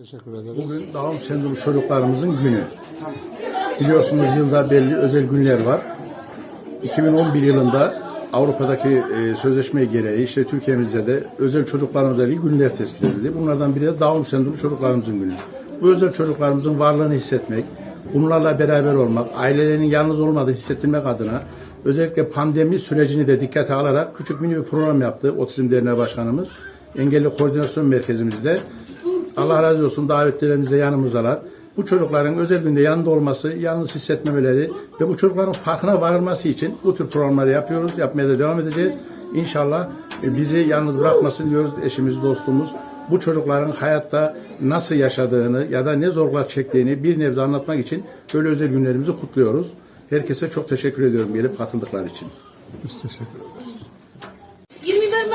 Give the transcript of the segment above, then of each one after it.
Teşekkür ederiz. Bugün Down sendromu çocuklarımızın günü. Biliyorsunuz yılda belli özel günler var. 2011 yılında Avrupa'daki e, sözleşme gereği işte Türkiye'mizde de özel çocuklarımıza ilgili günler tespit edildi. Bunlardan biri de Down sendromu çocuklarımızın günü. Bu özel çocuklarımızın varlığını hissetmek, bunlarla beraber olmak, ailelerinin yalnız olmadığını hissettirmek adına özellikle pandemi sürecini de dikkate alarak küçük mini bir program yaptı Otizm Derneği Başkanımız. Engelli Koordinasyon Merkezimizde Allah razı olsun davetlerimiz de yanımızdalar. Bu çocukların özel günde yanında olması, yalnız hissetmemeleri ve bu çocukların farkına varılması için bu tür programları yapıyoruz. Yapmaya da devam edeceğiz. İnşallah e, bizi yalnız bırakmasın diyoruz eşimiz, dostumuz. Bu çocukların hayatta nasıl yaşadığını ya da ne zorluklar çektiğini bir nebze anlatmak için böyle özel günlerimizi kutluyoruz. Herkese çok teşekkür ediyorum gelip katıldıkları için. Biz teşekkür ederiz.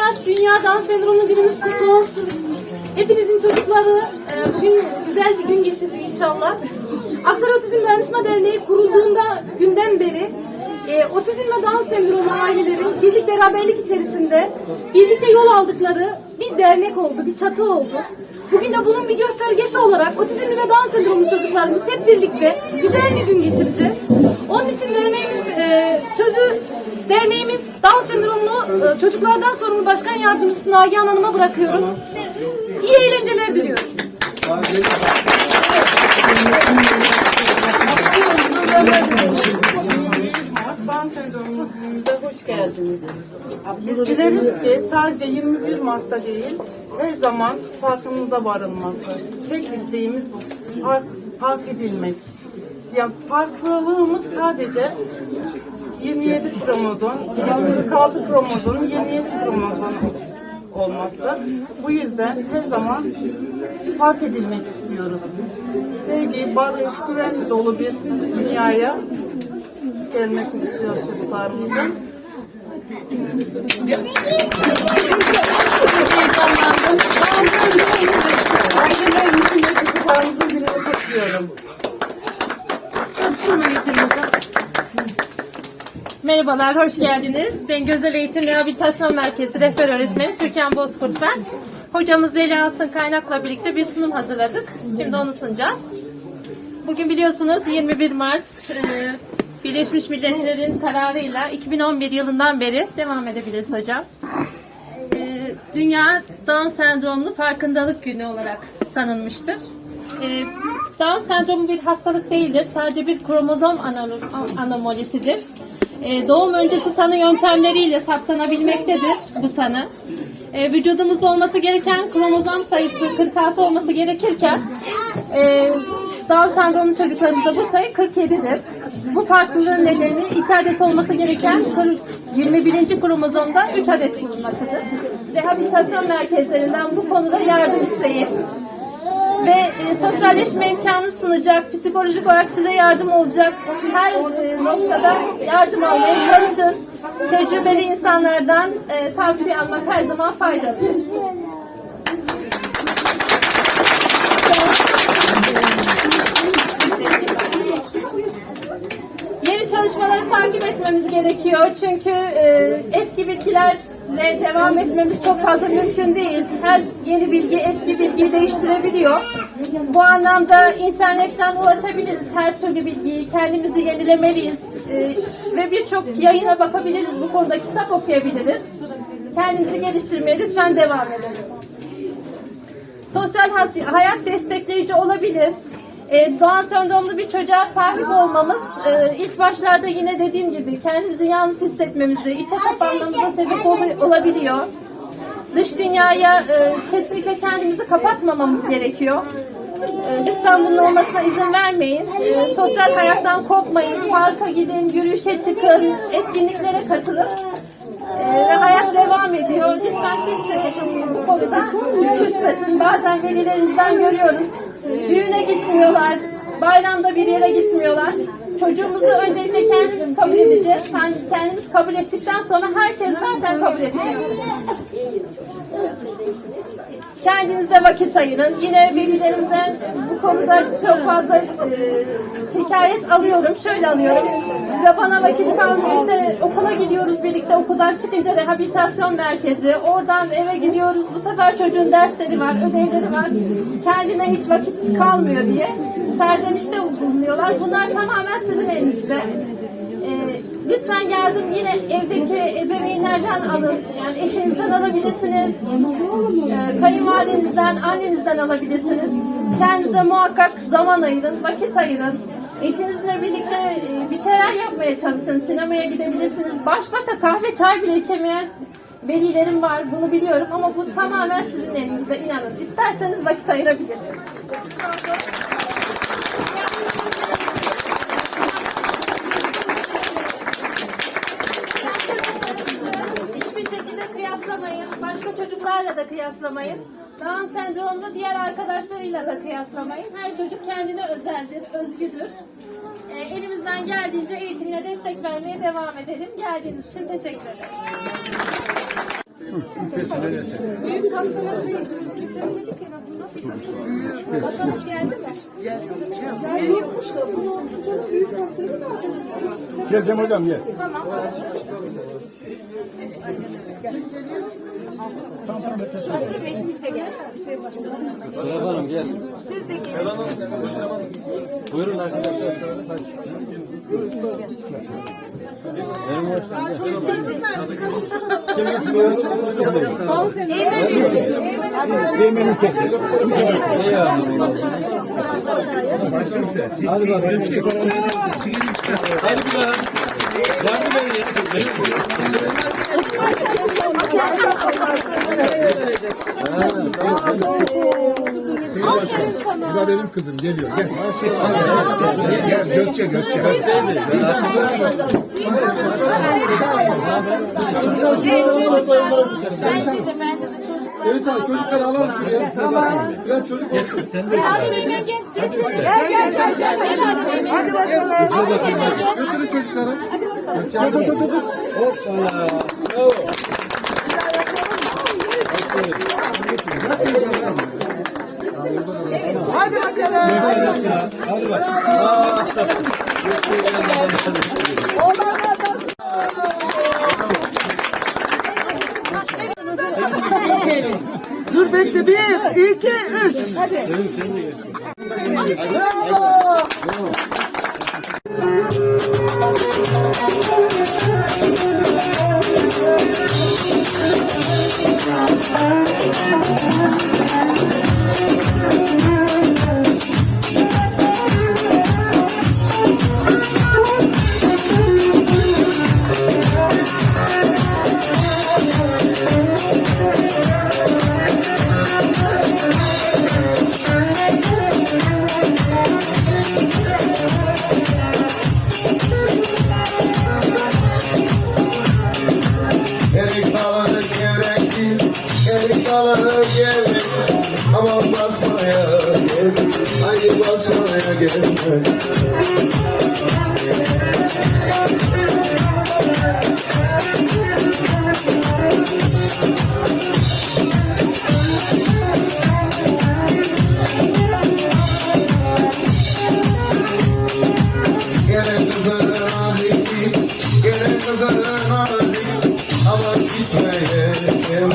21 Mart Dünya Down Sendromu günümüz kutlu olsun. Hepinizin çocukları e, bugün güzel bir gün geçirdi inşallah. Aksaray Otizm Dayanışma Derneği kurulduğunda günden beri e, otizm ve Down sendromu ailelerin birlik beraberlik içerisinde birlikte yol aldıkları bir dernek oldu, bir çatı oldu. Bugün de bunun bir göstergesi olarak otizmli ve Down sendromlu çocuklarımız hep birlikte güzel bir gün geçireceğiz. Onun için derneğimiz e, sözü derneğimiz Down sendromlu e, çocuklardan sorumlu başkan yardımcısı Nagihan Hanım'a bırakıyorum. İyi eğlenceler diliyorum. Sendromu günümüze hoş geldiniz. Biz dileriz ki sadece 21 Mart'ta değil, her zaman farkımıza varılması. Tek isteğimiz bu. Fark, fark edilmek. Ya farklılığımız sadece 27 kromozom, 46 kromozom, 27 kromozom olması. Bu yüzden her zaman fark edilmek istiyoruz. Sevgi, barış, güven dolu bir dünyaya gelmesini istiyoruz çocuklarımızın. Ailelerimizin ve çocuklarımızın gününü kutluyorum. Merhabalar, hoş geldiniz. Özel Eğitim Rehabilitasyon Merkezi Rehber Öğretmeni Türkan Bozkurt ben. Hocamız Zeliha Asın Kaynak'la birlikte bir sunum hazırladık. Şimdi onu sunacağız. Bugün biliyorsunuz 21 Mart e, Birleşmiş Milletler'in kararıyla 2011 yılından beri devam edebiliriz hocam. E, Dünya Down Sendromlu Farkındalık Günü olarak tanınmıştır. E, Down sendromu bir hastalık değildir. Sadece bir kromozom anomolisidir. E, doğum öncesi tanı yöntemleriyle saptanabilmektedir bu tanı. E, vücudumuzda olması gereken kromozom sayısı 46 olması gerekirken e, Down sendromlu çocuklarımızda bu sayı 47'dir. Bu farklılığın nedeni 2 adet olması gereken 40 21. kromozomda 3 adet bulunmasıdır. Rehabilitasyon merkezlerinden bu konuda yardım isteyin ve e, sosyalleşme imkanı sunacak, psikolojik olarak size yardım olacak her e, noktada yardım almaya çalışın. Tecrübeli insanlardan e, tavsiye almak her zaman faydalıdır. Yeni çalışmaları takip etmemiz gerekiyor çünkü e, eski bilgilerle devam etmemiz çok fazla mümkün değil. Her yeni bilgi eski bilgiyi değiştirebiliyor. Bu anlamda internetten ulaşabiliriz her türlü bilgiyi, kendimizi yenilemeliyiz E, ve birçok yayına bakabiliriz bu konuda kitap okuyabiliriz. Kendimizi geliştirmeye lütfen devam edelim. Sosyal hayat destekleyici olabilir. E, Doğan sendromlu bir çocuğa sahip olmamız e, ilk başlarda yine dediğim gibi kendimizi yalnız hissetmemizi, içe kapanmamıza sebep ol- olabiliyor. Dış dünyaya e, kesinlikle kendimizi kapatmamamız gerekiyor. E, lütfen bunun olmasına izin vermeyin. E, sosyal hayattan kopmayın. Parka gidin, yürüyüşe çıkın, etkinliklere katılın. Ee, ve hayat devam ediyor. Lütfen kimse bu konuda küsmesin. Bazen velilerimizden görüyoruz. Düğüne gitmiyorlar. Bayramda bir yere gitmiyorlar. Çocuğumuzu öncelikle kendimiz kabul edeceğiz. Kendimiz kabul ettikten sonra herkes zaten kabul edecek. Kendinize vakit ayırın. Yine velilerimden bu konuda çok fazla e, şikayet alıyorum. Şöyle alıyorum. Ya bana vakit kalmıyor. İşte okula gidiyoruz birlikte. Okuldan çıkınca rehabilitasyon merkezi. Oradan eve gidiyoruz. Bu sefer çocuğun dersleri var, ödevleri var. Kendime hiç vakit kalmıyor diye. Serzenişte bulunuyorlar. Bunlar tamamen sizin elinizde. Ee, lütfen yardım yine evdeki ebeveynlerden alın. Yani eşinizden alabilirsiniz. Ee, kayınvalidenizden, annenizden alabilirsiniz. Kendinize muhakkak zaman ayırın, vakit ayırın. Eşinizle birlikte e, bir şeyler yapmaya çalışın. Sinemaya gidebilirsiniz. Baş başa kahve, çay bile içemeyen velilerim var. Bunu biliyorum ama bu tamamen sizin elinizde. inanın. İsterseniz vakit ayırabilirsiniz. Hiçbir şekilde kıyaslamayın. Başka çocuklarla da kıyaslamayın. Down sendromlu diğer arkadaşlarıyla da kıyaslamayın. Her çocuk kendine özeldir, özgüdür. Ee, elimizden geldiğince eğitimine destek vermeye devam edelim. Geldiğiniz için teşekkür ederim. Büyük en azından. Hastalık geldi mi? Gel Cem hocam gel. Hanım gel. Buyurun arkadaşlar. Hadi bakalım. Hadi bir daha. Yardım edin. Bu da benim kızım geliyor. Gel. Gel Gökçe Gökçe. Evet abi çocukları alalım şuraya. Tamam. Biraz çocuk olsun. Hadi bakalım. Götürün çocukları. Hadi bakalım. Hadi bak. Dur bekle. Bir, iki, üç. Hadi. Bravo. Ama basmaya gel, haydi basmaya gel Gelin kızına dikti, gelin kızına dikti Ama gitmeye gel,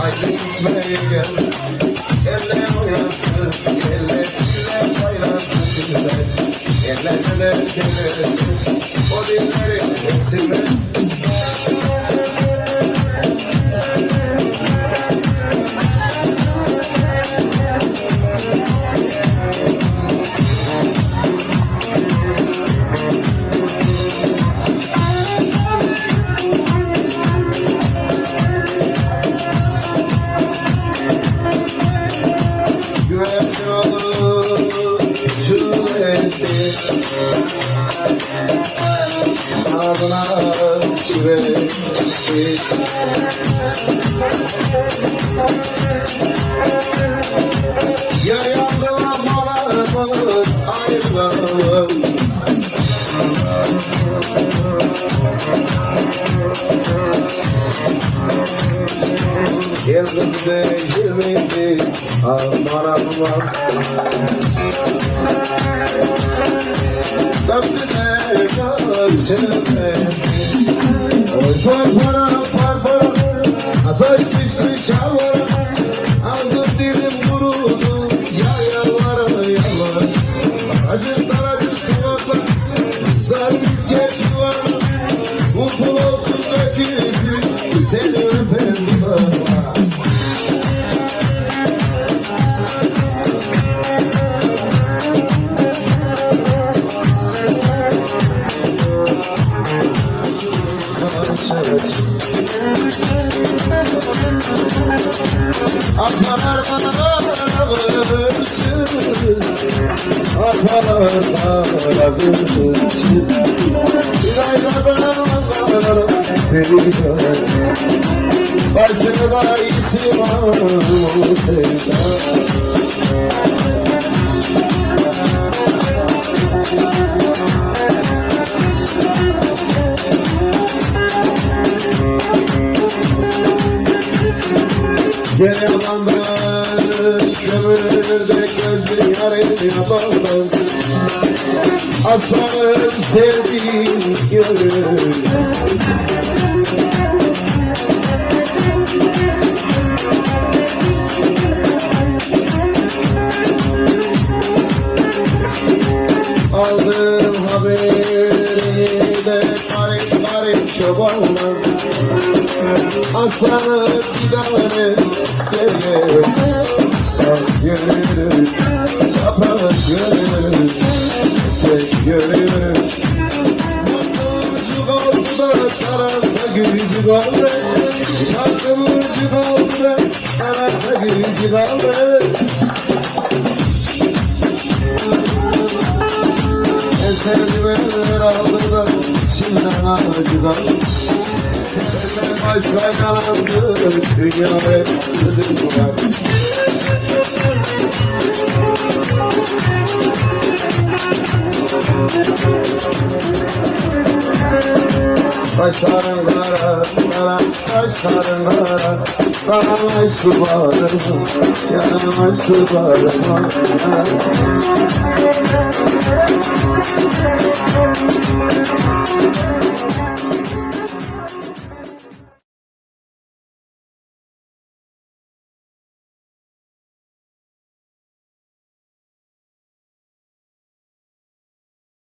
haydi gitmeye gel Eller eller çevirsin, o dilleri etsinler Yar yandım amanım ayrılalım Yıldız değil. Miydi aman. Aman Döktüler Perişan Başında iyisi var sevda Gene bandır Kömürde gözlü yarın yalandan Aslanım sevdiğim görür Aldım haberini de garip garip çobanlar. Tek gönül Ucu kaldı da tarafta gücü kaldı ucu kaldı tarafta gücü kaldı Eserdivenler aldı da şimdiden acı kaldı Başka yanandı dünya hep sizin var Kaşların kara, kara, kaşların kara Karan aşkı bağrıma, yanım aşkı bağrıma